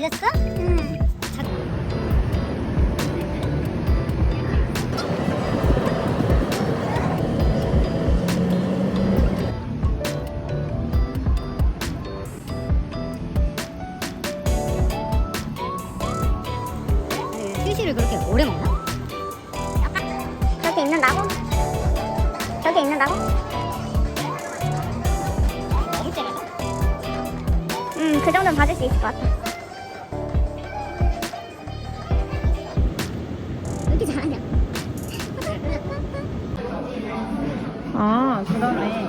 달렸어? 응. 휴지를 그렇게 오래 먹나? 저렇게 있는다고? 저렇게? 먹을 때마다? 응, 그 정도는 받을 수 있을 것 같아. 아 그러네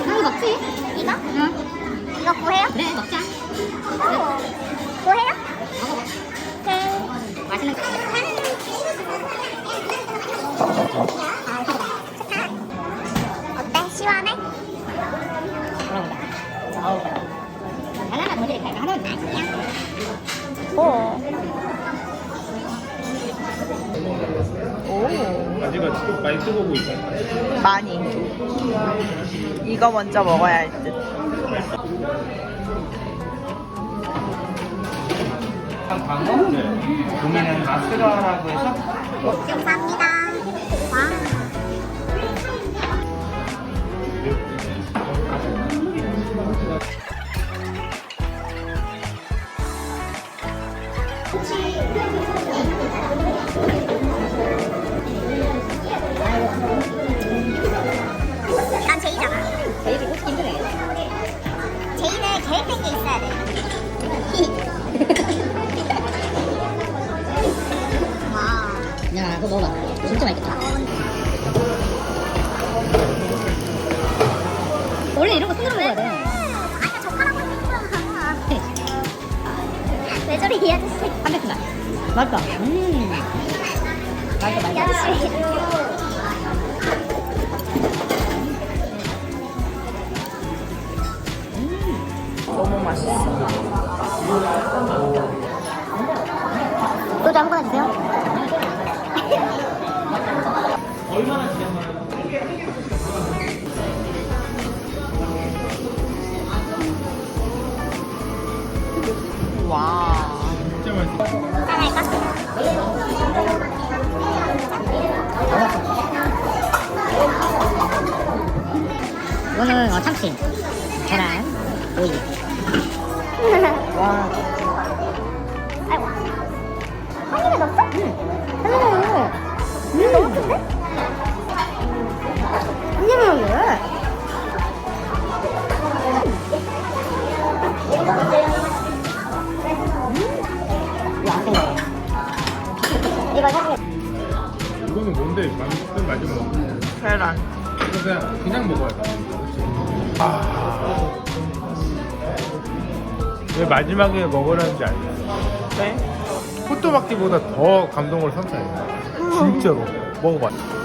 이거 먹지? 이거? 응 이거 구해요? 그래 먹자 오. 구해요? 먹어봐 오케이. 맛있는 어때? 시원해? 어우 하나만 더 드릴까요? 하나만 아니야 오 바지가 지금 많이 뜨거고 있어. 많이 이거 먼저 먹어야 할 듯 방어? 네. 고민은 마스라라고 해서 감사합니다. 와. 진짜 맛있겠다. 원래 이런 거 손으로 먹어야 돼. 아니 젓가락으로 했잖아. 왜 저래 이 아저씨? 담백하다 맛있다. 음. 맛있다 이 맛있다. 아저씨. 와 진짜 맛있어. 이거는 어, 참치 계란 오이 와. 이거. 이거는 뭔데? 맨 마지막. 계란 이거 그냥 그냥 먹어야 돼. 아. 왜 마지막에 먹으라는지 알겠어. 네? 호또박기보다 더 감동을 선사해. 진짜로. 먹어봐. 딱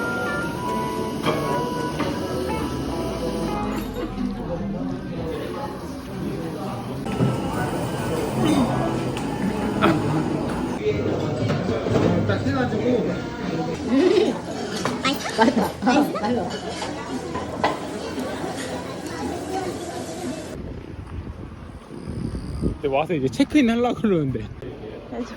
이제 와서 이제 체크인 하려고 그러는데. 해줘.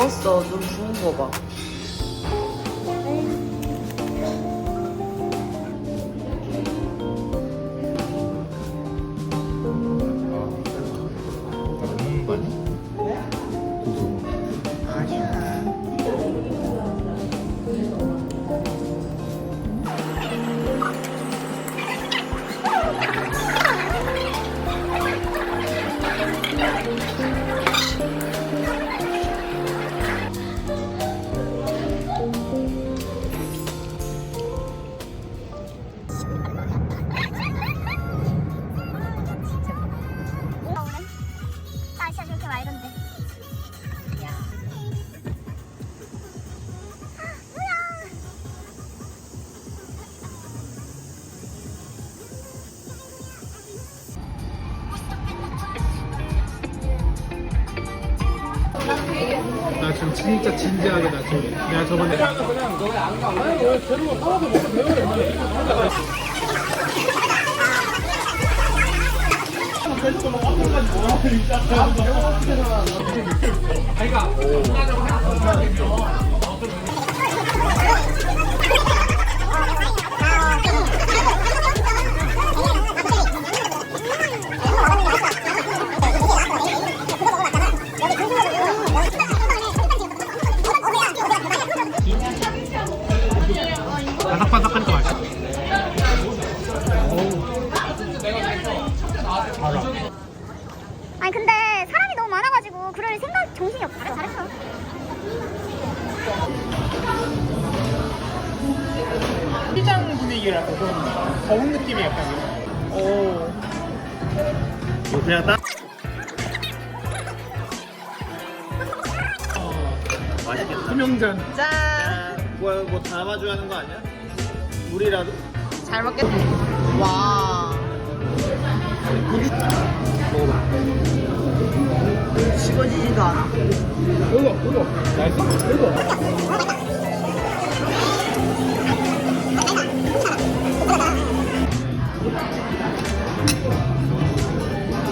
구웠어. 진짜 진지하게 나 지금. 내가 저번에 바삭바삭하니까 분위기라서 좀 더운 느낌이 약간 오. 이거 그냥 딱 맛있겠다. 투명전. 짠. 뭐, 뭐 담아줘야 하는 거 아니야? 물이라도? 잘 먹겠다. 와. 먹어봐. 식어지지도 않아. 이거, 이거. 맛있어? 이거.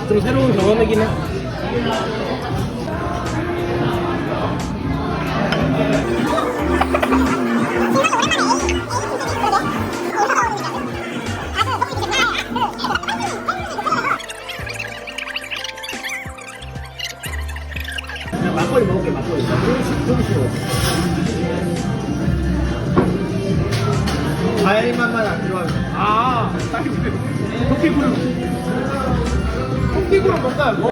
좀 새로운 경험이긴 해. 막걸리 먹을게, 막걸리. 조금씩 먹어. 과일 맛만 안 들어가면. 아, 딸기. 토끼구름. 토끼구름 뭔가, 뭐,